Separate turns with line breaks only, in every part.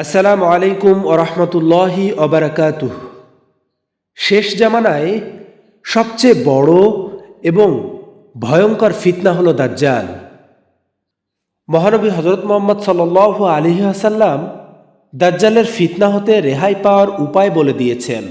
আসসালামু আলাইকুম ওরহমতুল্লাহি অবরাকাতুহ শেষ জামানায় সবচেয়ে বড় এবং ভয়ঙ্কর ফিতনা হলো দাজ্জাল। মহানবী হজরত মোহাম্মদ সাল আলী আসাল্লাম দাজ্জালের ফিতনা হতে রেহাই পাওয়ার উপায় বলে দিয়েছেন।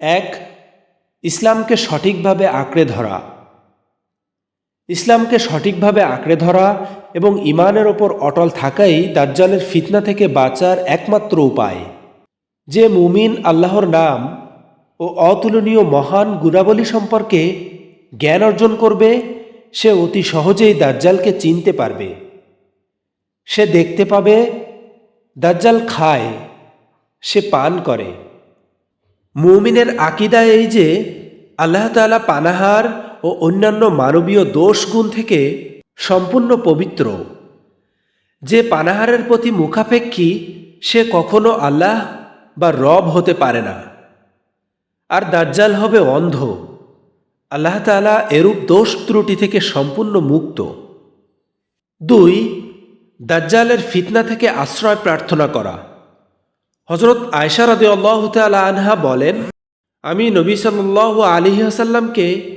এক, ইসলামকে সঠিকভাবে আঁকড়ে ধরা। ইসলামকে সঠিকভাবে আঁকড়ে ধরা এবং ইমানের ওপর অটল থাকাই দাজ্জালের ফিতনা থেকে বাঁচার একমাত্র উপায়। যে মুমিন আল্লাহর নাম ও অতুলনীয় মহান গুণাবলী সম্পর্কে জ্ঞান অর্জন করবে, সে অতি সহজেই দাজ্জালকে চিনতে পারবে। সে দেখতে পাবে, দাজ্জাল খায়, সে পান করে। মুমিনের আকিদা এই যে, আল্লাহ তাআলা পানাহার ও অন্যান্য মানবীয় দোষ গুণ থেকে সম্পূর্ণ পবিত্র। যে পানাহারের প্রতি মুখাপেক্ষী, সে কখনো আল্লাহ বা রব হতে পারে না। আর দাজ্জাল হবে অন্ধ। আল্লাহ তাআলা এরূপ দোষ ত্রুটি থেকে সম্পূর্ণ মুক্ত। দুই, দাজ্জালের ফিতনা থেকে আশ্রয় প্রার্থনা করা। হজরত আয়সা আল্লাহ তালা আনহা বলেন, আমি নবী আলী আসাল্লামকে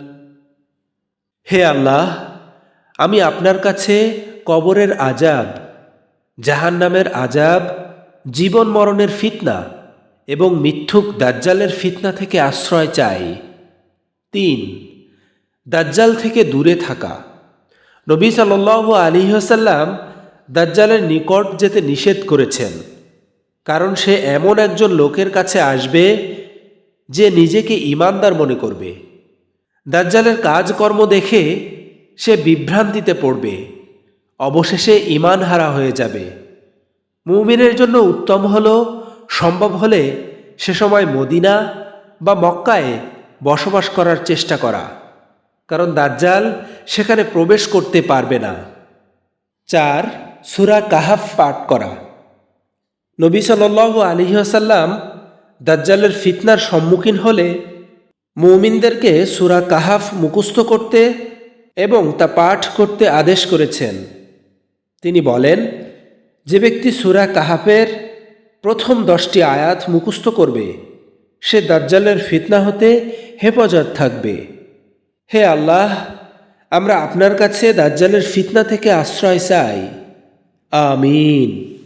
হে আল্লাহ, আমি আপনার কাছে কবরের আজাব, জাহান্নামের আজাব, জীবন মরণের ফিতনা এবং মিথ্যুক দাজ্জালের ফিতনা থেকে আশ্রয় চাই। তিন, দাজ্জাল থেকে দূরে থাকা। নবী সাল আলী হাসাল্লাম দাজ্জালের নিকট যেতে নিষেধ করেছেন, কারণ সে এমন একজন লোকের কাছে আসবে যে নিজেকে ইমানদার মনে করবে। দাজ্জালের কাজকর্ম দেখে সে বিভ্রান্তিতে পড়বে। অবশেষে ইমান হারা হয়ে যাবে। মুমিনের জন্য উত্তম হল সম্ভব হলে সে সময় মদিনা বা মক্কায় বসবাস করার চেষ্টা করা, কারণ দাজ্জাল সেখানে প্রবেশ করতে পারবে না। চার, সুরা কাহাফ পাঠ করা। নবী সাল আলিহাসাল্লাম দাজ্জালের ফিতনার সম্মুখীন হলে মৌমিনদেরকে সুরা কাহাফ মুখস্থ করতে এবং তা পাঠ করতে আদেশ করেছেন। তিনি বলেন, যে ব্যক্তি সুরা কাহাফের প্রথম দশটি আয়াত মুখস্থ করবে, সে দাজ্জালের ফিতনা হতে হেফাজত থাকবে। হে আল্লাহ, আমরা আপনার কাছে দাজ্জালের ফিতনা থেকে আশ্রয় চাই। আমিন।